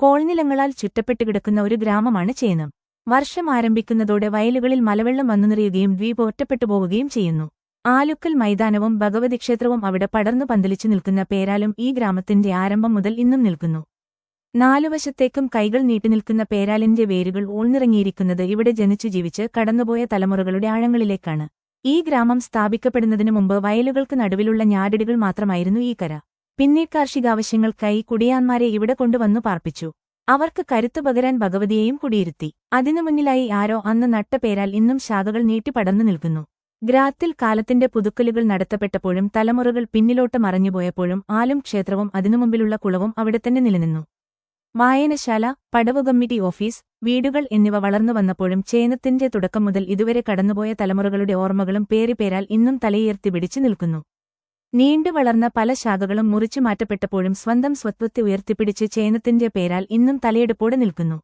കോൾനിലങ്ങളാൽ ചുറ്റപ്പെട്ടു കിടക്കുന്ന ഒരു ഗ്രാമമാണ് ചേനം. വർഷം ആരംഭിക്കുന്നതോടെ വയലുകളിൽ മലവെള്ളം വന്നു നിറയുകയും ദ്വീപ് ഒറ്റപ്പെട്ടു പോവുകയും ചെയ്യുന്നു. ആലുക്കൽ മൈതാനവും ഭഗവതി ക്ഷേത്രവും അവിടെ പടർന്നു പന്തലിച്ചു നിൽക്കുന്ന പേരാലും ഈ ഗ്രാമത്തിന്റെ ആരംഭം മുതൽ ഇന്നും നിൽക്കുന്നു. നാലുവശത്തേക്കും കൈകൾ നീട്ടിനിൽക്കുന്ന പേരാലിന്റെ വേരുകൾ ഊഴ്ന്നിറങ്ങിയിരിക്കുന്നത് ഇവിടെ ജനിച്ചു ജീവിച്ച് കടന്നുപോയ തലമുറകളുടെ ആഴങ്ങളിലേക്കാണ്. ഈ ഗ്രാമം സ്ഥാപിക്കപ്പെടുന്നതിനു മുമ്പ് വയലുകൾക്ക് നടുവിലുള്ള ഞാടിടികൾ മാത്രമായിരുന്നു ഈ കര. പിന്നീട് കാർഷികാവശ്യങ്ങൾക്കായി കുടിയാന്മാരെ ഇവിടെ കൊണ്ടുവന്നു പാർപ്പിച്ചു. അവർക്ക് കരുത്തു പകരാൻ ഭഗവതിയെയും കുടിയിരുത്തി. അതിനു മുന്നിലായി ആരോ അന്ന് നട്ട പേരാൽ ഇന്നും ശാഖകൾ നീട്ടിപ്പടർന്നു നിൽക്കുന്നു. ഗ്രാത്തിൽ കാലത്തിന്റെ പുതുക്കലുകൾ നടത്തപ്പെട്ടപ്പോഴും തലമുറകൾ പിന്നിലോട്ട് മറഞ്ഞുപോയപ്പോഴും ആലും ക്ഷേത്രവും അതിനു മുമ്പിലുള്ള കുളവും അവിടെത്തന്നെ നിലനിന്നു. വായനശാല പടവ് കമ്മിറ്റി ഓഫീസ് വീടുകൾ എന്നിവ വളർന്നു വന്നപ്പോഴും ചേനത്തിന്റെ തുടക്കം മുതൽ ഇതുവരെ കടന്നുപോയ തലമുറകളുടെ ഓർമ്മകളും പേരിപേരാൽ ഇന്നും തലയുയർത്തി പിടിച്ചു നിൽക്കുന്നു. നീണ്ടു വളർന്ന പല ശാഖകളും മുറിച്ചു മാറ്റപ്പെട്ടപ്പോഴും സ്വന്തം സ്വത്വത്തെ ഉയർത്തിപ്പിടിച്ച് ചേനത്തിന്റെ പേരാൽ ഇന്നും തലയെടുപ്പോടെ നിൽക്കുന്നു.